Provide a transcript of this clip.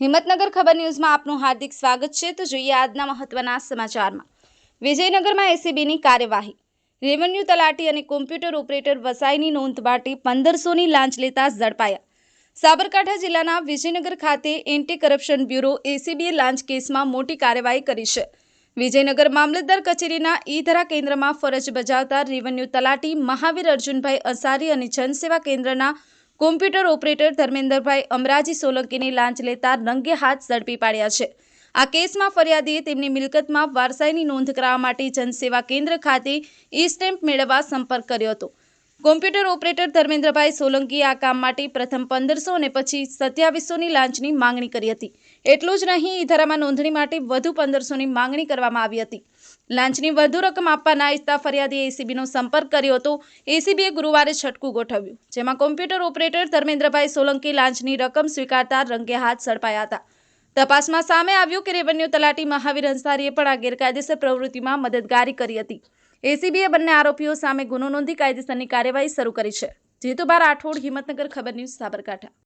હિંમતનગર ખબર ન્યૂઝમાં આપનું હાર્દિક સ્વાગત છે. તો જોઈએ આજના મહત્વના સમાચારમાં. વિજયનગરમાં એસીબીની કાર્યવાહી. રેવન્યુ તલાટી અને કોમ્પ્યુટર ઓપરેટર વસાઈની નોંધ માટે પંદરસોની લાંચ લેતા ઝડપાયા. સાબરકાંઠા જિલ્લાના વિજયનગર ખાતે એન્ટી કરપ્શન બ્યુરો એસીબીએ લાંચ કેસમાં મોટી કાર્યવાહી કરી છે. વિજયનગર મામલતદાર કચેરીના ઈ ધરા કેન્દ્રમાં ફરજ બજાવતા રેવન્યુ તલાટી મહાવીર અર્જુનભાઈ અસારી અને જનસેવા કેન્દ્રના કોમ્પ્યુટર ઓપરેટર ધર્મેન્દ્રભાઈ અમરાજી સોલંકીની લાંચ લેતા રંગે હાથ ઝડપી પાડ્યા છે. આ કેસમાં ફરિયાદીએ તેમની મિલકતમાં વારસાઈની નોંધ કરાવવા માટે જનસેવા કેન્દ્ર ખાતે ઈ સ્ટેમ્પ મેળવવા સંપર્ક કર્યો હતો. કોમ્પ્યુટર ઓપરેટર ધર્મેન્દ્રભાઈ સોલંકીએ આ કામ માટે પ્રથમ પંદરસો અને પછી સત્યાવીસોની લાંચની માંગણી કરી હતી. એટલું જ નહીં ઈધરામાં નોંધણી માટે વધુ પંદરસોની માંગણી કરવામાં આવી હતી. લાંચની વધુ રકમ આપવા ના ઇચ્છતા ફરિયાદીએ એસીબીનો સંપર્ક કર્યો હતો. એસીબીએ ગુરુવારે છટકું ગોઠવ્યું. જેમાં કોમ્પ્યુટર ઓપરેટર ધર્મેન્દ્રભાઈ સોલંકી લાંચની રકમ સ્વીકારતા રંગે હાથ ઝડપાયા હતા. તપાસમાં સામે આવ્યું કે રેવન્યુ તલાટી મહાવીર અંસારીએ પણ આ ગેરકાયદેસર પ્રવૃત્તિમાં મદદગારી કરી હતી. એસીબીએ બંને આરોપીઓ સામે ગુનો નોંધી કાયદેસરની કાર્યવાહી શરૂ કરી છે. જેતુબાર રાઠોડ, હિંમતનગર, ખબર ન્યૂઝ, સાબરકાંઠા.